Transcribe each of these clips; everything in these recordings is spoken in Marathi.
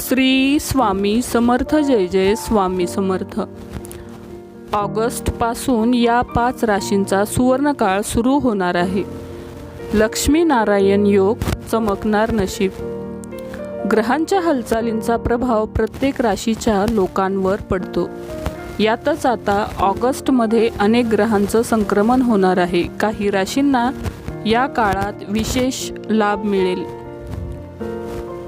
श्री स्वामी समर्थ जय जय स्वामी समर्थ. ऑगस्टपासून या पाच राशींचा सुवर्णकाळ सुरू होणार आहे. लक्ष्मीनारायण योग चमकणार नशीब. ग्रहांच्या हालचालींचा प्रभाव प्रत्येक राशीच्या लोकांवर पडतो. यातच आता ऑगस्टमध्ये अनेक ग्रहांचं संक्रमण होणार आहे. काही राशींना या काळात विशेष लाभ मिळेल.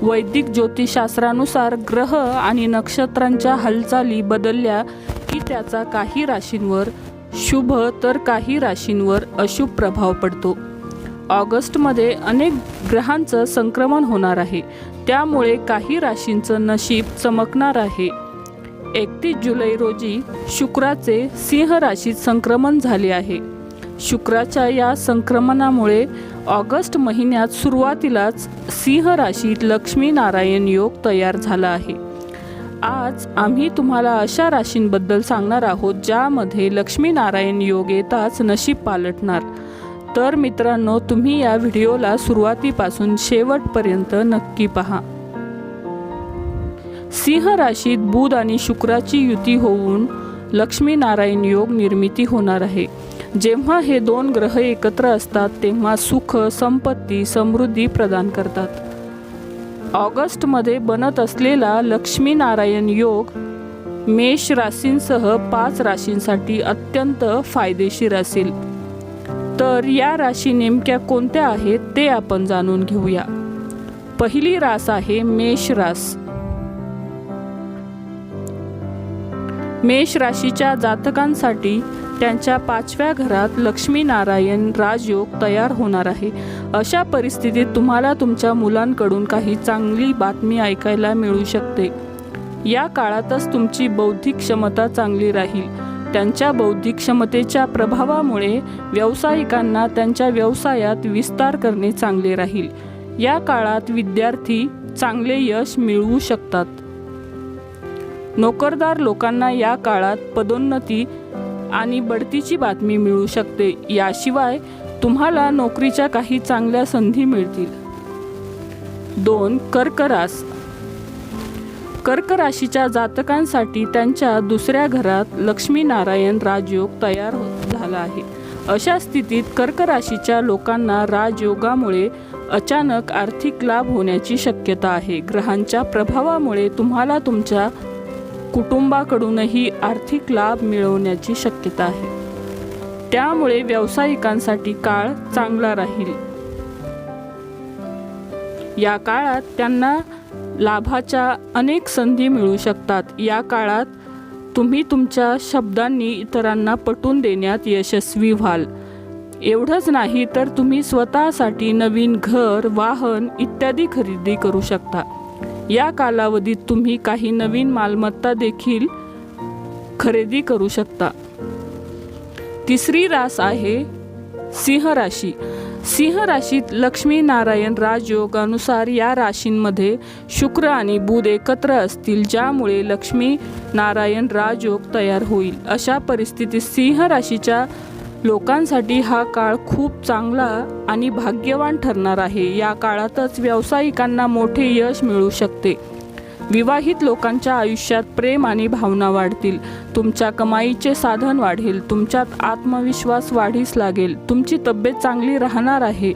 वैदिक ज्योतिषशास्त्रानुसार ग्रह आणि नक्षत्रांच्या हालचाली बदलल्या की त्याचा काही राशींवर शुभ तर काही राशींवर अशुभ प्रभाव पडतो. ऑगस्टमध्ये अनेक ग्रहांचं संक्रमण होणार आहे. त्यामुळे काही राशींचं नशीब चमकणार आहे. एकतीस जुलै रोजी शुक्राचे सिंह राशीत संक्रमण झाले आहे. शुक्राच्या या संक्रमणामुळे ऑगस्ट महिन्यात सुरुवातीलाच सिंह राशीत लक्ष्मीनारायण योग तयार झाला आहे. आज आम्ही तुम्हाला अशा राशींबद्दल सांगणार आहोत ज्यामध्ये लक्ष्मीनारायण योग येताच नशीब पालटणार. तर मित्रांनो तुम्ही या व्हिडिओला सुरुवातीपासून शेवटपर्यंत नक्की पहा. सिंह राशीत बुध आणि शुक्राची युती होऊन लक्ष्मीनारायण योग निर्मिती होणार आहे. जेव्हा हे दोन ग्रह एकत्र असतात तेव्हा सुख संपत्ती समृद्धी प्रदान करतात. ऑगस्टमध्ये बनत असलेला लक्ष्मीनारायण योग मेष राशींसह पाच राशींसाठी अत्यंत फायदेशीर असेल. तर या राशी नेमक्या कोणत्या आहेत ते आपण जाणून घेऊया. पहिली रास आहे मेष रास. मेष राशीच्या जातकांसाठी त्यांच्या पाचव्या घरात लक्ष्मीनारायण राजयोग तयार होणार आहे. अशा परिस्थितीत तुम्हाला तुमच्या मुलांकडून काही चांगली बातमी ऐकायला मिळू शकते. या काळातच तुमची बौद्धिक क्षमता चांगली राहील. त्यांच्या बौद्धिक क्षमतेच्या प्रभावामुळे व्यावसायिकांना त्यांच्या व्यवसायात विस्तार करणे चांगले राहील. या काळात विद्यार्थी चांगले यश मिळवू शकतात. नोकरदार लोकांना या काळात पदोन्नती आणि बढतीची बातमी मिळू शकते. याशिवाय तुम्हाला नोकरीच्या काही चांगल्या संधी मिळतील. दोन कर्क रास कर्क राशीच्या जातकांसाठी त्यांच्या दुसऱ्या घरात लक्ष्मीनारायण राजयोग तयार हो-, झाला आहे. अशा स्थितीत कर्क राशीच्या लोकांना राजयोगामुळे अचानक आर्थिक लाभ होण्याची शक्यता आहे. ग्रहांच्या प्रभावामुळे तुम्हाला तुमच्या कुटुंबाकडूनही आर्थिक लाभ मिळवण्याची शक्यता आहे. त्यामुळे व्यावसायिकांसाठी काळ चांगला राहील. या काळात त्यांना लाभाच्या अनेक संधी मिळू शकतात. या काळात तुम्ही तुमच्या शब्दांनी इतरांना पटून देण्यात यशस्वी व्हाल. एवढंच नाही तर तुम्ही स्वतःसाठी नवीन घर वाहन इत्यादी खरेदी करू शकता. या कालावधीत तुम्ही काही नवीन मालमत्ता देखील खरेदी करू शकता. तिसरी रास आहे सिंह राशी. सिंह राशीत लक्ष्मी नारायण राजयोगानुसार या राशींमध्ये शुक्र आणि बुध एकत्र असतील ज्यामुळे लक्ष्मी नारायण राजयोग तयार होईल. अशा परिस्थितीत सिंह राशीच्या लोकांसाठी हा काळ खूप चांगला आणि भाग्यवान ठरणार आहे. या काळातच व्यावसायिकांना मोठे यश मिळू शकते. विवाहित लोकांच्या आयुष्यात प्रेम आणि भावना वाढतील. तुमच्या कमाईचे साधन वाढेल. तुमच्यात आत्मविश्वास वाढीस लागेल. तुमची तब्येत चांगली राहणार आहे.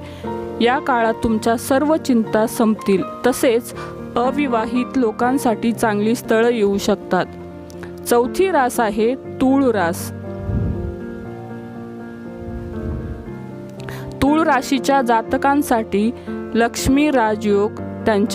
या काळात तुमच्या सर्व चिंता संपतील. तसेच अविवाहित लोकांसाठी चांगली स्थळं येऊ शकतात. चौथी रास आहे तूळ रास राशीच्या जातकांसाठी लक्ष्मी राजयोग त्यांच्या